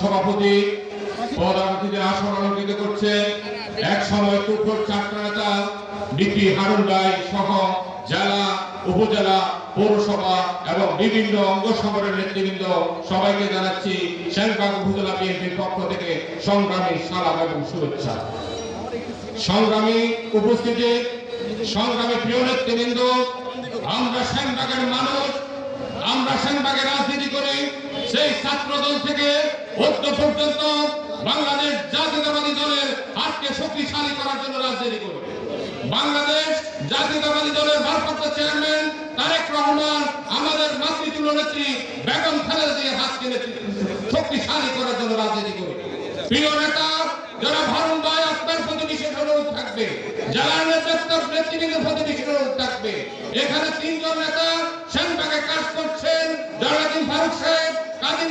সভাপতি আসন অলঙ্কৃত করছে এক সময় তুফর চারটা নেতা হারুন রায় সহ জেলা, উপজেলা, পৌরসভা এবং বিভিন্ন অঙ্গ নেতৃবৃন্দ, সবাইকে জানাচ্ছি উপজেলা বিএনপির পক্ষ থেকে সংগ্রামী সালাম এবং শুভেচ্ছা। সংগ্রামী উপস্থিতি, সংগ্রামী প্রিয় নেতৃবৃন্দ, আমরা শ্যামবাগের মানুষ, আমরা শ্যামবাগে রাজনীতি করি সেই ছাত্রদল থেকে ঐক্য পর্যন্ত বাংলাদেশ জাতীয়তাবাদী দলের হাতকে শক্তিশালী করার জন্য রাজনীতি করি বাংলাদেশ জাতীয়তাবাদী দলের ভারপ্রাপ্ত চেয়ারম্যান তারেক রহমান আমাদের মাতৃতুল্য নেত্রী বেগম খালেদা জিয়ার হাতকে শক্তিশালী করার জন্য রাজনীতি করি প্রিয় নেতা, যারা ভারুন ভাই আপনার প্রতি বিশেষ অনুরোধ থাকবে, যারা নেতৃত্ব নেতৃবৃন্দের প্রতি বিশেষ অনুরোধ থাকবে, এখানে তিনজন নেতা